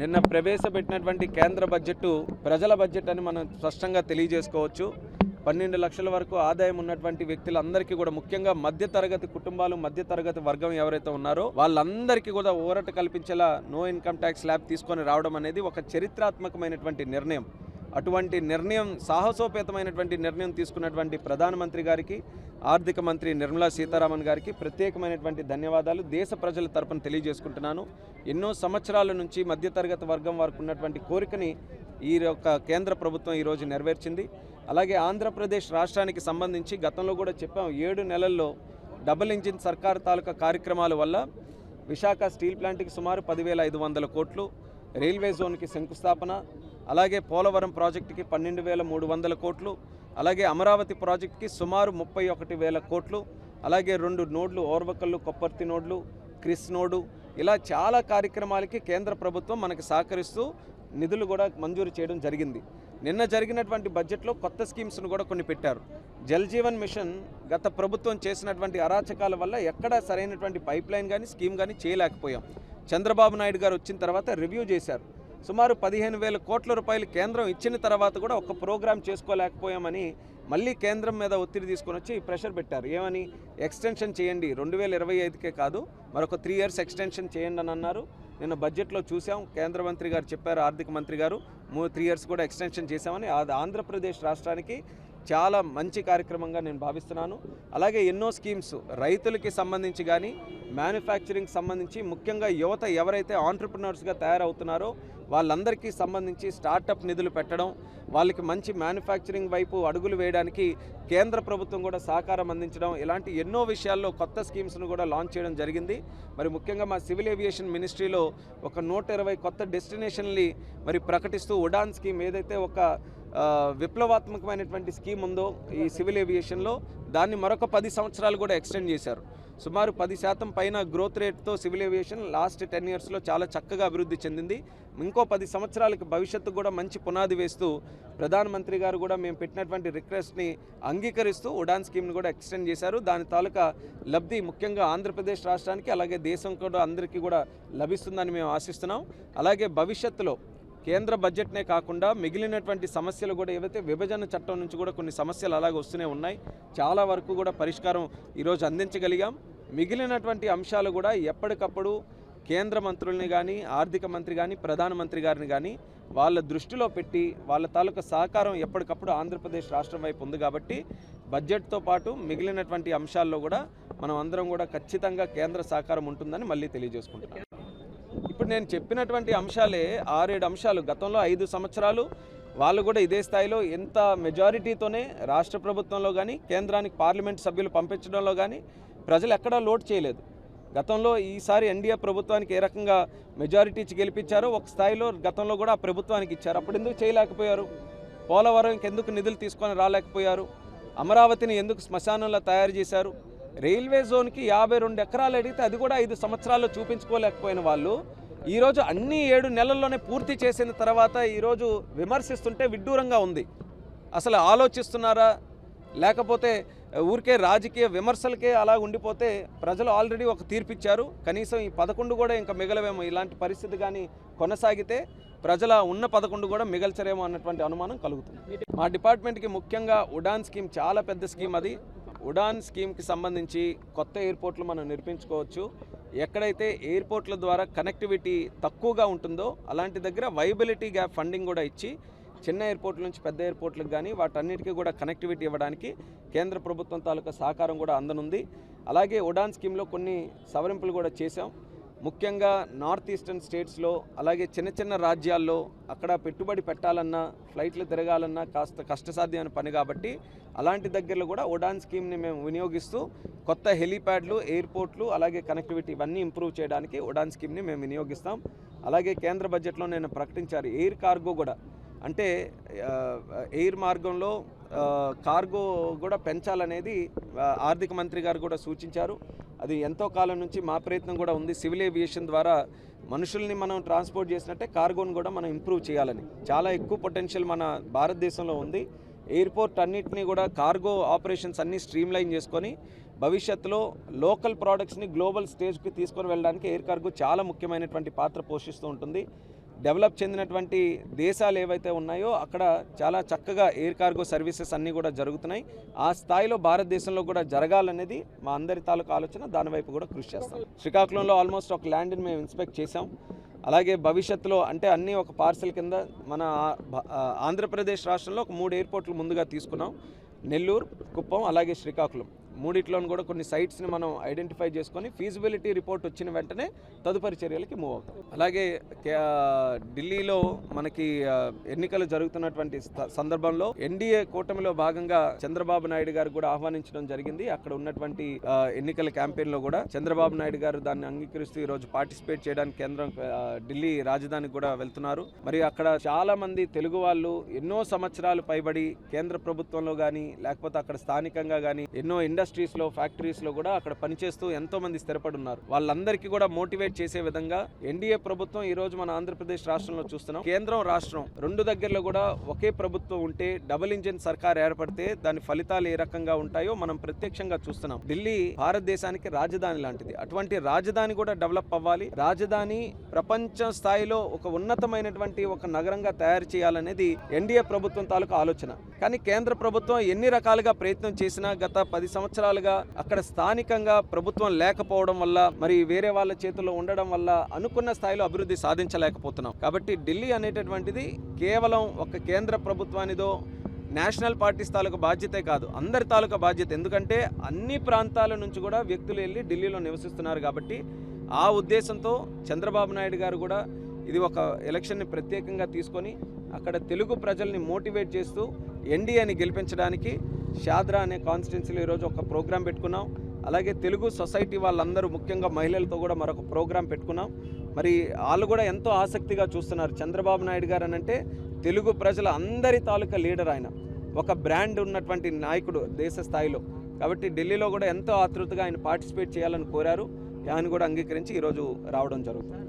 నిన్న ప్రవేశపెట్టినటువంటి కేంద్ర బడ్జెట్ ప్రజల బడ్జెట్ అని మనం స్పష్టంగా తెలియజేసుకోవచ్చు. పన్నెండు లక్షల వరకు ఆదాయం ఉన్నటువంటి వ్యక్తులందరికీ కూడా ముఖ్యంగా మధ్యతరగతి కుటుంబాలు మధ్యతరగతి వర్గం ఎవరైతే ఉన్నారో వాళ్ళందరికీ కూడా ఊరట కల్పించేలా నో ఇన్కమ్ ట్యాక్స్ ల్యాబ్ తీసుకొని రావడం అనేది ఒక చరిత్రాత్మకమైనటువంటి నిర్ణయం. అటువంటి నిర్ణయం సాహసోపేతమైనటువంటి నిర్ణయం తీసుకున్నటువంటి ప్రధానమంత్రి గారికి ఆర్థిక మంత్రి నిర్మలా సీతారామన్ గారికి ప్రత్యేకమైనటువంటి ధన్యవాదాలు. దేశ ప్రజల తరపున తెలియజేసుకుంటున్నాను. ఎన్నో సంవత్సరాల నుంచి మధ్యతరగతి వర్గం వారికి ఉన్నటువంటి కోరికని ఈ యొక్క కేంద్ర ప్రభుత్వం ఈరోజు నెరవేర్చింది. అలాగే ఆంధ్రప్రదేశ్ రాష్ట్రానికి సంబంధించి గతంలో కూడా చెప్పాం ఏడు నెలల్లో డబుల్ ఇంజిన్ సర్కార్ తాలూకా కార్యక్రమాల వల్ల విశాఖ స్టీల్ ప్లాంట్కి సుమారు పదివేల ఐదు వందల కోట్లు రైల్వే జోన్కి శంకుస్థాపన అలాగే పోలవరం ప్రాజెక్టుకి పన్నెండు వేల మూడు వందల కోట్లు అలాగే అమరావతి ప్రాజెక్టుకి సుమారు ముప్పై ఒకటి వేల కోట్లు అలాగే రెండు నోడ్లు ఓర్వకల్లు కొప్పర్తి నోడ్లు క్రిస్ నోడు ఇలా చాలా కార్యక్రమాలకి కేంద్ర ప్రభుత్వం మనకి సహకరిస్తూ నిధులు కూడా మంజూరు చేయడం జరిగింది. నిన్న జరిగినటువంటి బడ్జెట్లో కొత్త స్కీమ్స్ను కూడా కొన్ని పెట్టారు. జల్ జీవన్ మిషన్ గత ప్రభుత్వం చేసినటువంటి అరాచకాల వల్ల ఎక్కడా సరైనటువంటి పైప్ లైన్ కానీ స్కీమ్ కానీ చేయలేకపోయాం. చంద్రబాబు నాయుడు గారు వచ్చిన తర్వాత రివ్యూ చేశారు. సుమారు పదిహేను వేల కోట్ల రూపాయలు కేంద్రం ఇచ్చిన తర్వాత కూడా ఒక ప్రోగ్రాం చేసుకోలేకపోయామని మళ్ళీ కేంద్రం మీద ఒత్తిడి తీసుకొని వచ్చి ప్రెషర్ పెట్టారు. ఏమని? ఎక్స్టెన్షన్ చేయండి. రెండు వేల ఇరవై ఐదుకే కాదు మరొక త్రీ ఇయర్స్ ఎక్స్టెన్షన్ చేయండి అని అన్నారు. నిన్న బడ్జెట్లో చూసాం కేంద్ర మంత్రి గారు చెప్పారు ఆర్థిక మంత్రి గారు మూ త్రీ ఇయర్స్ కూడా ఎక్స్టెన్షన్ చేశామని. అది ఆంధ్రప్రదేశ్ రాష్ట్రానికి చాలా మంచి కార్యక్రమంగా నేను భావిస్తున్నాను. అలాగే ఎన్నో స్కీమ్స్ రైతులకి సంబంధించి కానీ మ్యానుఫ్యాక్చరింగ్ సంబంధించి ముఖ్యంగా యువత ఎవరైతే ఆంటర్ప్రినర్స్గా తయారవుతున్నారో వాళ్ళందరికీ సంబంధించి స్టార్టప్ నిధులు పెట్టడం వాళ్ళకి మంచి మ్యానుఫ్యాక్చరింగ్ వైపు అడుగులు వేయడానికి కేంద్ర ప్రభుత్వం కూడా సహకారం అందించడం ఇలాంటి ఎన్నో విషయాల్లో కొత్త స్కీమ్స్ను కూడా లాంచ్ చేయడం జరిగింది. మరి ముఖ్యంగా మా సివిల్ ఏవియేషన్ మినిస్ట్రీలో ఒక నూట ఇరవై కొత్త డెస్టినేషన్ని మరి ప్రకటిస్తూ ఉడాన్ స్కీమ్ ఏదైతే ఒక విప్లవాత్మకమైనటువంటి స్కీమ్ ఉందో ఈ సివిల్ ఏవియేషన్లో దాన్ని మరొక పది సంవత్సరాలు కూడా ఎక్స్టెండ్ చేశారు. సుమారు పది శాతం పైన గ్రోత్ రేట్తో సివిల్ ఏవియేషన్ లాస్ట్ టెన్ ఇయర్స్లో చాలా చక్కగా అభివృద్ధి చెందింది. ఇంకో పది సంవత్సరాలకి భవిష్యత్తు కూడా మంచి పునాది వేస్తూ ప్రధానమంత్రి గారు కూడా మేము పెట్టినటువంటి రిక్వెస్ట్ని అంగీకరిస్తూ ఉడాన్ స్కీమ్ని కూడా ఎక్స్టెండ్ చేశారు. దాని తాలూకా లబ్ధి ముఖ్యంగా ఆంధ్రప్రదేశ్ రాష్ట్రానికి అలాగే దేశం కూడా అందరికీ కూడా లభిస్తుందని మేము ఆశిస్తున్నాం. అలాగే భవిష్యత్తులో కేంద్ర బడ్జెట్నే కాకుండా మిగిలినటువంటి సమస్యలు కూడా ఏవైతే విభజన చట్టం నుంచి కూడా కొన్ని సమస్యలు అలాగే వస్తూనే ఉన్నాయి చాలా వరకు కూడా పరిష్కారం ఈరోజు అందించగలిగాం. మిగిలినటువంటి అంశాలు కూడా ఎప్పటికప్పుడు కేంద్ర మంత్రుల్ని కానీ ఆర్థిక మంత్రి కానీ ప్రధానమంత్రి గారిని కానీ వాళ్ళ దృష్టిలో పెట్టి వాళ్ళ తాలూకా సహకారం ఎప్పటికప్పుడు ఆంధ్రప్రదేశ్ రాష్ట్రం వైపు ఉంది కాబట్టి బడ్జెట్తో పాటు మిగిలినటువంటి అంశాల్లో కూడా మనం అందరం కూడా ఖచ్చితంగా కేంద్ర సహకారం ఉంటుందని మళ్ళీ తెలియజేసుకుంటున్నాం. ఇప్పుడు నేను చెప్పినటువంటి అంశాలే ఆరేడు అంశాలు. గతంలో ఐదు సంవత్సరాలు వాళ్ళు కూడా ఇదే స్థాయిలో ఎంత మెజారిటీతోనే రాష్ట్ర ప్రభుత్వంలో కానీ కేంద్రానికి పార్లమెంట్ సభ్యులు పంపించడంలో కానీ ప్రజలు ఎక్కడా లోటు చేయలేదు. గతంలో ఈసారి ఎన్డీఏ ప్రభుత్వానికి ఏ రకంగా మెజారిటీ ఇచ్చి గెలిపించారో ఒక స్థాయిలో గతంలో కూడా ఆ ప్రభుత్వానికి ఇచ్చారు. అప్పుడు ఎందుకు చేయలేకపోయారు? పోలవరంకి ఎందుకు నిధులు తీసుకొని రాలేకపోయారు? అమరావతిని ఎందుకు శ్మశానంలో తయారు చేశారు? రైల్వే జోన్కి యాభై రెండు ఎకరాలు అడిగితే అది కూడా ఐదు సంవత్సరాల్లో చూపించుకోలేకపోయిన వాళ్ళు ఈరోజు అన్ని ఏడు నెలల్లోనే పూర్తి చేసిన తర్వాత ఈరోజు విమర్శిస్తుంటే విడ్డూరంగా ఉంది. అసలు ఆలోచిస్తున్నారా? లేకపోతే ఊరికే రాజకీయ విమర్శలకే అలా ఉండిపోతే ప్రజలు ఆల్రెడీ ఒక తీర్పిచ్చారు. కనీసం ఈ పదకొండు కూడా ఇంకా మిగలవేమో. ఇలాంటి పరిస్థితి కానీ కొనసాగితే ప్రజల ఉన్న పదకొండు కూడా మిగల్చరేమో అన్నటువంటి అనుమానం కలుగుతుంది. మా డిపార్ట్మెంట్కి ముఖ్యంగా ఉడాన్ స్కీమ్ చాలా పెద్ద స్కీమ్ అది. ఉడాన్ స్కీమ్కి సంబంధించి కొత్త ఎయిర్పోర్ట్లు మనం నిర్మించుకోవచ్చు. ఎక్కడైతే ఎయిర్పోర్ట్ల ద్వారా కనెక్టివిటీ తక్కువగా ఉంటుందో అలాంటి దగ్గర వైబిలిటీ గ్యాప్ ఫండింగ్ కూడా ఇచ్చి చిన్న ఎయిర్పోర్ట్ల నుంచి పెద్ద ఎయిర్పోర్ట్లకు కానీ వాటన్నిటికీ కూడా కనెక్టివిటీ ఇవ్వడానికి కేంద్ర ప్రభుత్వం తాలూకా సహకారం కూడా అందనుంది. అలాగే ఉడాన్ స్కీమ్లో కొన్ని సవరింపులు కూడా చేశాం. ముఖ్యంగా నార్త్ ఈస్టర్న్ స్టేట్స్లో అలాగే చిన్న చిన్న రాజ్యాల్లో అక్కడ పెట్టుబడి పెట్టాలన్నా ఫ్లైట్లు తిరగాలన్నా కాస్త కష్టసాధ్యమైన పని కాబట్టి అలాంటి దగ్గరలో కూడా ఉడాన్ స్కీమ్ని మేము వినియోగిస్తూ కొత్త హెలీప్యాడ్లు ఎయిర్పోర్ట్లు అలాగే కనెక్టివిటీ ఇవన్నీ ఇంప్రూవ్ చేయడానికి ఉడాన్ స్కీమ్ని మేము వినియోగిస్తాం. అలాగే కేంద్ర బడ్జెట్లో నేను ప్రకటించారు ఎయిర్ కార్గో కూడా. అంటే ఎయిర్ మార్గంలో కార్గో కూడా పెంచాలనేది ఆర్థిక మంత్రి గారు కూడా సూచించారు. అది ఎంతో కాలం నుంచి మా ప్రయత్నం కూడా ఉంది. సివిల్ ఏవియేషన్ ద్వారా మనుషుల్ని మనం ట్రాన్స్పోర్ట్ చేసినట్టే కార్గోని కూడా మనం ఇంప్రూవ్ చేయాలని. చాలా ఎక్కువ పొటెన్షియల్ మన భారతదేశంలో ఉంది. ఎయిర్పోర్ట్ అన్నింటినీ కూడా కార్గో ఆపరేషన్స్ అన్నీ స్ట్రీమ్లైన్ చేసుకొని భవిష్యత్తులో లోకల్ ప్రోడక్ట్స్ని గ్లోబల్ స్టేజ్కి తీసుకొని వెళ్ళడానికి ఎయిర్ కార్గో చాలా ముఖ్యమైనటువంటి పాత్ర పోషిస్తూ ఉంటుంది. డెవలప్ చెందినటువంటి దేశాలు ఏవైతే ఉన్నాయో అక్కడ చాలా చక్కగా ఎయిర్ కార్గో సర్వీసెస్ అన్నీ కూడా జరుగుతున్నాయి. ఆ స్థాయిలో భారతదేశంలో కూడా జరగాలనేది మా అందరి తాలూకు ఆలోచన. దాని వైపు కూడా కృషి చేస్తాం. శ్రీకాకుళంలో ఆల్మోస్ట్ ఒక ల్యాండ్ని మేము ఇన్స్పెక్ట్ చేసాం అలాగే భవిష్యత్తులో అంటే అన్నీ ఒక పార్సల్ కింద మన భ- ఆంధ్రప్రదేశ్ రాష్ట్రంలో ఒక మూడు ఎయిర్పోర్ట్లు ముందుగా తీసుకున్నాం. నెల్లూరు కుప్పం అలాగే శ్రీకాకుళం. మూడిట్లోనూ కూడా కొన్ని సైట్స్ని మనం ఐడెంటిఫై చేసుకొని ఫీజిబిలిటీ రిపోర్ట్ వచ్చిన వెంటనే తదుపరి చర్యలకి మూవ్ అవుతాం. అలాగే కే- ఢిల్లీలో మనకి ఎన్నికలు జరుగుతున్నటువంటి సందర్భంలో ఎన్డీఏ కూటమిలో భాగంగా చంద్రబాబు నాయుడు గారు కూడా ఆహ్వానించడం జరిగింది. అక్కడ ఉన్నటువంటి ఎన్నికల క్యాంపెయిన్లో కూడా చంద్రబాబు నాయుడు గారు దాన్ని అంగీకరిస్తూ ఈరోజు పార్టిసిపేట్ చేయడానికి కేంద్రం ఢిల్లీ రాజధానికి కూడా వెళ్తున్నారు. మరి అక్కడ చాలా మంది తెలుగు వాళ్ళు ఎన్నో సంవత్సరాలు పైబడి కేంద్ర ప్రభుత్వంలో కానీ లేకపోతే అక్కడ స్థానికంగా కానీ ఎన్నో ఇండస్ట్రీ ఇండస్ట్రీస్లో ఫ్యాక్టరీస్లో కూడా అక్కడ పనిచేస్తూ ఎంతోమంది స్థిరపడి ఉన్నారు వాళ్ళందరికీ కూడా మోటివేట్ చేసే విధంగా ఎన్డీఏ ప్రభుత్వం ఈరోజు మన ఆంధ్రప్రదేశ్ రాష్ట్రంలో చూస్తున్నాం. కేంద్రం రాష్ట్రం రెండు దగ్గరలో కూడా ఒకే ప్రభుత్వం ఉంటే డబుల్ ఇంజిన్ సర్కార్ ఏర్పడితే దాని ఫలితాలు ఏ రకంగా ఉంటాయో మనం ప్రత్యక్షంగా చూస్తున్నాం. ఢిల్లీ భారతదేశానికి రాజధాని లాంటిది. అటువంటి రాజధాని కూడా డెవలప్ అవ్వాలి. రాజధాని ప్రపంచ స్థాయిలో ఒక ఉన్నతమైనటువంటి ఒక నగరంగా తయారు చేయాలనేది ఎన్డీఏ ప్రభుత్వం తాలూకు ఆలోచన. కానీ కేంద్ర ప్రభుత్వం ఎన్ని రకాలుగా ప్రయత్నం చేసినా గత పది సంవత్సరాలుగా అక్కడ స్థానికంగా ప్రభుత్వం లేకపోవడం వల్ల మరి వేరే వాళ్ళ చేతుల్లో ఉండడం వల్ల అనుకున్న స్థాయిలో అభివృద్ధి సాధించలేకపోతున్నాం. కాబట్టి ఢిల్లీ అనేటటువంటిది కేవలం ఒక కేంద్ర ప్రభుత్వానిదో నేషనల్ పార్టీస్ తాలూకా బాధ్యతే కాదు అందరి తాలూకా బాధ్యత. ఎందుకంటే అన్ని ప్రాంతాల నుంచి కూడా వ్యక్తులు వెళ్ళి ఢిల్లీలో నివసిస్తున్నారు కాబట్టి ఆ ఉద్దేశంతో చంద్రబాబు నాయుడు గారు కూడా ఇది ఒక ఎలక్షన్ని ప్రత్యేకంగా తీసుకొని అక్కడ తెలుగు ప్రజల్ని మోటివేట్ చేస్తూ ఎన్డీఏని గెలిపించడానికి షాద్రా అనే కాన్స్టిట్యున్సీలో ఈరోజు ఒక ప్రోగ్రాం పెట్టుకున్నాం. అలాగే తెలుగు సొసైటీ వాళ్ళందరూ ముఖ్యంగా మహిళలతో కూడా మరొక ప్రోగ్రాం పెట్టుకున్నాం. మరి వాళ్ళు కూడా ఎంతో ఆసక్తిగా చూస్తున్నారు. చంద్రబాబు నాయుడు గారు అంటే తెలుగు ప్రజల అందరి తాలూకా లీడర్ ఆయన. ఒక బ్రాండ్ ఉన్నటువంటి నాయకుడు దేశ స్థాయిలో. కాబట్టి ఢిల్లీలో కూడా ఎంతో ఆతృతగా ఆయన పార్టిసిపేట్ చేయాలని కోరారు. ఆయన కూడా అంగీకరించి ఈరోజు రావడం జరుగుతుంది.